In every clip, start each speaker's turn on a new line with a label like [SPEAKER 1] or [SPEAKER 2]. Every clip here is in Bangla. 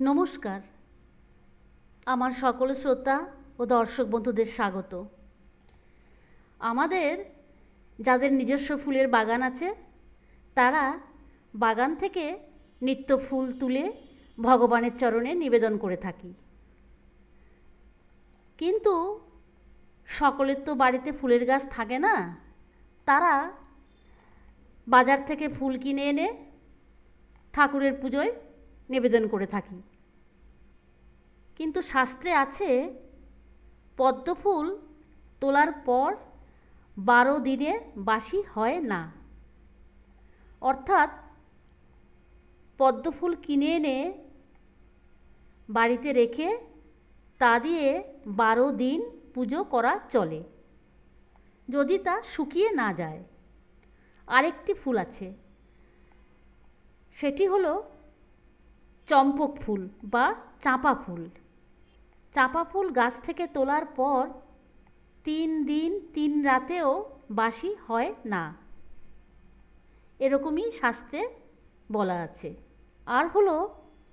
[SPEAKER 1] নমস্কার। আমার সকল শ্রোতা ও দর্শক বন্ধুদের স্বাগত। আমাদের যাদের নিজস্ব ফুলের বাগান আছে, তারা বাগান থেকে নিত্য ফুল তুলে ভগবানের চরণে নিবেদন করে থাকি। কিন্তু সকলের তো বাড়িতে ফুলের গাছ থাকে না, তারা বাজার থেকে ফুল কিনে এনে ঠাকুরের পুজোয় নিবেদন করে থাকি। কিন্তু শাস্ত্রে আছে, পদ্মফুল তোলার পর বারো দিনে বাসি হয় না। অর্থাৎ পদ্মফুল কিনে এনে বাড়িতে রেখে তা দিয়ে বারো দিন পুজো করা চলে। যদি তা শুকিয়ে না যায়। আরেকটি ফুল আছে। সেটি হলো চম্পক ফুল বা চাঁপা ফুল। চাঁপা ফুল গাছ থেকে তোলার পর তিন দিন তিন রাতেও বাসি হয় না। এরকমই শাস্ত্রে বলা আছে। আর হলো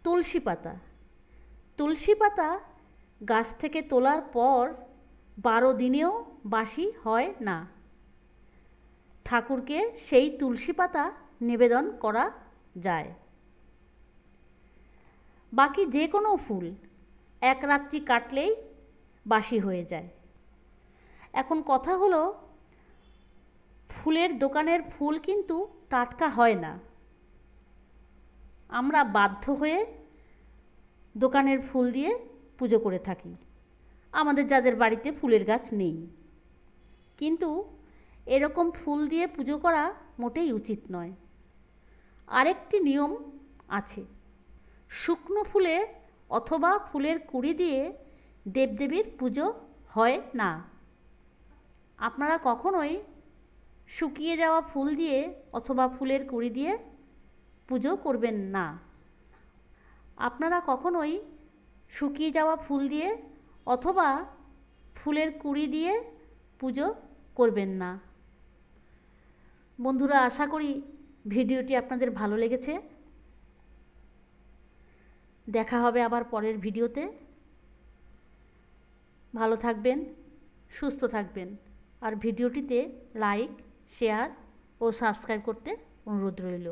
[SPEAKER 1] তুলসী পাতা। তুলসী পাতা গাছ থেকে তোলার পর বারো দিনেও বাসি হয় না। ঠাকুরকে সেই তুলসী পাতা নিবেদন করা যায়। বাকি যে কোনো ফুল এক রাত্রি কাটলেই বাসি হয়ে যায়। এখন কথা হলো, ফুলের দোকানের ফুল কিন্তু টাটকা হয় না। আমরা বাধ্য হয়ে দোকানের ফুল দিয়ে পুজো করে থাকি। আমাদের যাদের বাড়িতে ফুলের গাছ নেই। কিন্তু এরকম ফুল দিয়ে পুজো করা মোটেই উচিত নয়। আরেকটি নিয়ম আছে। শুকনো ফুলে অথবা ফুলের কুড়ি দিয়ে দেবদেবীর পুজো হয় না। আপনারা কখনোই শুকিয়ে যাওয়া ফুল দিয়ে অথবা ফুলের কুড়ি দিয়ে পুজো করবেন না। আপনারা কখনোই শুকিয়ে যাওয়া ফুল দিয়ে অথবা ফুলের কুড়ি দিয়ে পুজো করবেন না। বন্ধুরা, আশা করি ভিডিওটি আপনাদের ভালো লেগেছে। দেখা হবে আবার পরের ভিডিওতে। ভালো থাকবেন, সুস্থ থাকবেন। আর ভিডিওটিতে লাইক শেয়ার ও সাবস্ক্রাইব করতে অনুরোধ রইল।